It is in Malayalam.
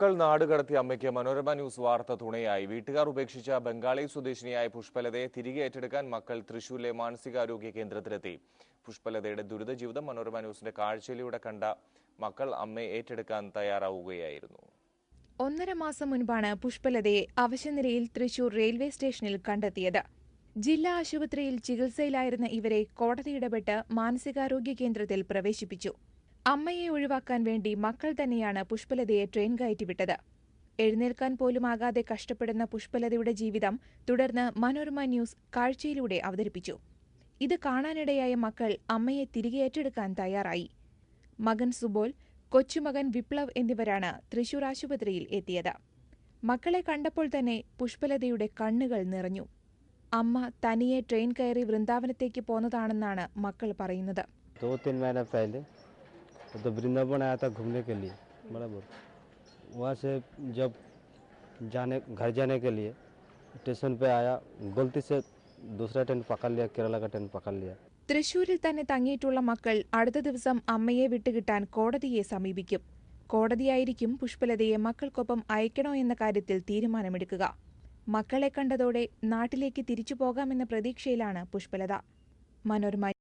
മക്കൾ നാടുകടത്തി അമ്മയ്ക്ക് മനോരമ ന്യൂസ് വാർത്ത തുണയായി. വീട്ടുകാർ ഉപേക്ഷിച്ച ബംഗാളി സ്വദേശിനിയായ പുഷ്പലതയെ തിരികെ ഏറ്റെടുക്കാൻ മക്കൾ തൃശൂരിലെ മാനസികാരോഗ്യ കേന്ദ്രത്തിലെത്തി. പുഷ്പലതയുടെ ദുരിത ജീവിതം മനോരമ ന്യൂസിന്റെ കാഴ്ചയിലൂടെ കണ്ട മക്കൾ അമ്മയെ ഏറ്റെടുക്കാൻ തയ്യാറാവുകയായിരുന്നു. ഒന്നര മാസം മുൻപാണ് പുഷ്പലതയെ അവശനിലയിൽ തൃശൂർ റെയിൽവേ സ്റ്റേഷനിൽ കണ്ടെത്തിയത്. ജില്ലാ ആശുപത്രിയിൽ ചികിത്സയിലായിരുന്ന ഇവരെ കോടതി ഇടപെട്ട് മാനസികാരോഗ്യ കേന്ദ്രത്തിൽ പ്രവേശിപ്പിച്ചു. അമ്മയെ ഒഴിവാക്കാൻ വേണ്ടി മക്കൾ തന്നെയാണ് പുഷ്പലതയെ ട്രെയിൻ കയറ്റിവിട്ടത്. എഴുന്നേൽക്കാൻ പോലും ആകാതെ കഷ്ടപ്പെടുന്ന പുഷ്പലതയുടെ ജീവിതം തുടർന്ന് മനോരമ ന്യൂസ് കാഴ്ചയിലൂടെ അവതരിപ്പിച്ചു. ഇത് കാണാനിടയായ മക്കൾ അമ്മയെ തിരികെ ഏറ്റെടുക്കാൻ തയ്യാറായി. മകൻ സുബോൽ കൊച്ചുമകൻ വിപ്ലവ് എന്നിവരാണ് തൃശൂർ ആശുപത്രിയിൽ എത്തിയത്. മക്കളെ കണ്ടപ്പോൾ തന്നെ പുഷ്പലതയുടെ കണ്ണുകൾ നിറഞ്ഞു. അമ്മ തനിയെ ട്രെയിൻ കയറി വൃന്ദാവനത്തേക്ക് പോന്നതാണെന്നാണ് മക്കൾ പറയുന്നത്. तो वृंदावन आया था घूमने के लिए बराबर वहाँ से जब जाने घर जाने के लिए स्टेशन पे आया गलती से दूसरा ट्रेन पकड़ लिया केरला का ट्रेन पकड़ लिया തൃശൂരിൽ തന്നെ തങ്ങിയിട്ടുള്ള മക്കൾ അടുത്ത ദിവസം അമ്മയെ വിട്ടുകിട്ടാൻ കോടതിയെ സമീപിക്കും കോടതിയായിരിക്കും പുഷ്പലതയെ മക്കൾക്കൊപ്പം അയക്കണോ എന്ന കാര്യത്തിൽ തീരുമാനമെടുക്കുക മക്കളെ കണ്ടതോടെ നാട്ടിലേക്ക് തിരിച്ചു പോകാമെന്ന പ്രതീക്ഷയിലാണ് പുഷ്പലത മനോരമ